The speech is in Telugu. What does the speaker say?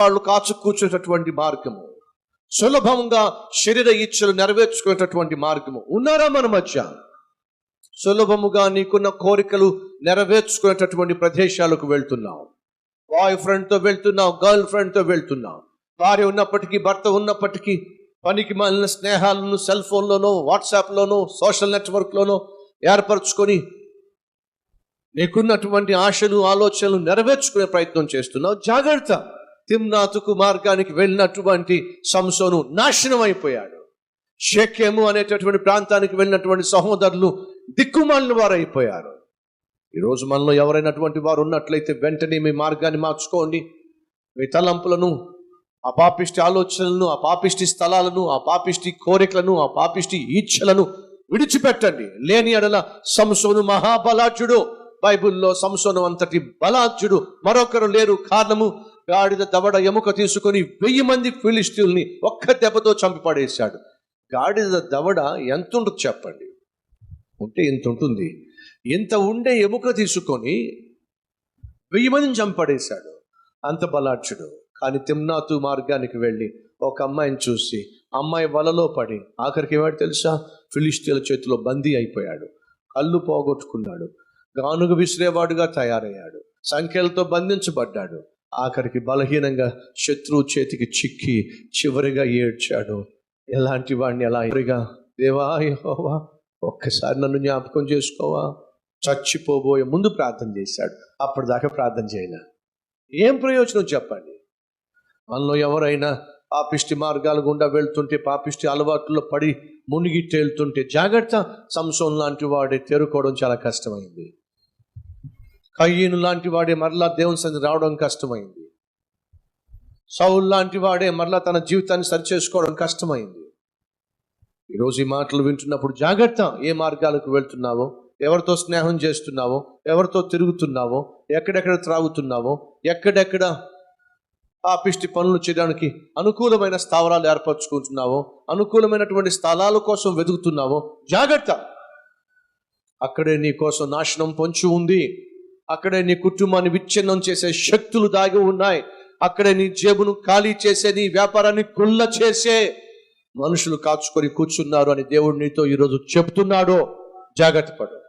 వాళ్ళు కాచు కూర్చునేటటువంటి మార్గము. సులభంగా శరీర ఇచ్చలు నెరవేర్చుకునేటటువంటి మార్గము. ఉన్నారా మన మధ్య? సులభముగా నీకున్న కోరికలు నెరవేర్చుకునేటటువంటి ప్రదేశాలకు వెళ్తున్నావు. బాయ్ ఫ్రెండ్తో వెళ్తున్నావు గర్ల్ ఫ్రెండ్తో వెళ్తున్నావు. భార్య ఉన్నప్పటికీ భర్త ఉన్నప్పటికీ పనికి మాలిన స్నేహాలను సెల్ ఫోన్లోనో వాట్సాప్లోనో సోషల్ నెట్వర్క్లోనో ఏర్పరచుకొని నీకున్నటువంటి ఆశలు ఆలోచనలు నెరవేర్చుకునే ప్రయత్నం చేస్తున్నావు. జాగ్రత్త. తిమ్నాతుకు మార్గానికి వెళ్ళినటువంటి సంసోను నాశనం అయిపోయాడు. షెకెము అనేటటువంటి ప్రాంతానికి వెళ్ళినటువంటి సహోదరులు దిక్కుమాలిన వారు అయిపోయారు ఈరోజు మనలో ఎవరైనటువంటి వారు ఉన్నట్లయితే వెంటనే మీ మార్గాన్ని మార్చుకోండి. మీ తలంపులను ఆ పాపిష్టి ఆలోచనలను ఆ పాపిష్టి స్థలాలను ఆ పాపిష్టి కోరికలను ఆ పాపిష్టి ఈచ్ఛలను విడిచిపెట్టండి. లేని ఎడల సంసోను మహాబలాచుడు బైబిల్లో సంసోను అంతటి బలాచుడు మరొకరు లేరు కారణము గాడిద దవడ ఎముక తీసుకొని వెయ్యి మంది ఫిలిస్తీన్లని ఒక్క దెబ్బతో చంపి పడేశాడు గాడిద దవడ ఎంత ఉంటుంది చెప్పండి? ఉంటే ఇంత ఉంటుంది. ఇంత ఉండే ఎముక తీసుకొని వెయ్యి మందిని చంపడేశాడు. అంత బలాఢ్యుడు కానీ తిమ్నాతు మార్గానికి వెళ్ళి ఒక అమ్మాయిని చూసి అమ్మాయి వలలో పడి ఆఖరికి ఏమాడు తెలుసా? ఫిలిస్తీన్ల చేతిలో బందీ అయిపోయాడు. కళ్ళు పోగొట్టుకున్నాడు. గానుగ విసిరేవాడుగా తయారయ్యాడు. సంఖ్యలతో బంధించబడ్డాడు. ఆఖరికి బలహీనంగా శత్రువు చేతికి చిక్కి చివరిగా ఏడ్చాడు. ఎలాంటి వాడిని ఎలా ఎవరిగా? దేవా ఒక్కసారి నన్ను జ్ఞాపకం చేసుకోవా? చచ్చిపోబోయే ముందు ప్రార్థన చేశాడు. అప్పటిదాకా ప్రార్థన చేయలే. ఏం ప్రయోజనం చెప్పండి? మనలో ఎవరైనా పాపిష్టి మార్గాల గుండా వెళ్తుంటే పాపిష్టి అలవాట్లలో పడి మునిగి తేలుతుంటే జాగ్రత్త. సంసోన్ లాంటి వాడే తేరుకోవడం చాలా కష్టమైంది. కయ్యను లాంటి వాడే మరలా దేవుని సంది రావడం కష్టమైంది. సౌల్ లాంటి వాడే మరలా తన జీవితాన్ని సరిచేసుకోవడం కష్టమైంది. ఈరోజు ఈ మాటలు వింటున్నప్పుడు జాగ్రత్త ఏ మార్గాలకు వెళ్తున్నావో ఎవరితో స్నేహం చేస్తున్నావో ఎవరితో తిరుగుతున్నావో ఎక్కడెక్కడ త్రాగుతున్నావో ఎక్కడెక్కడ పాపిష్టి పనులు చేయడానికి అనుకూలమైన స్థావరాలు ఏర్పరచుకుంటున్నావో అనుకూలమైనటువంటి స్థలాల కోసం వెతుకుతున్నావో జాగ్రత్త. అక్కడే నీ కోసం నాశనం పొంచి ఉంది. అక్కడే నీ కుటుంబాన్ని విచ్ఛిన్నం చేసే శక్తులు దాగి ఉన్నాయి. అక్కడే నీ జేబును ఖాళీ చేసే నీ వ్యాపారాన్ని కుళ్ళ చేసే మనుషులు కాచుకొని కూర్చున్నారు అని దేవుడు నీతో ఈరోజు చెప్తున్నాడో. జాగ్రత్త పడు.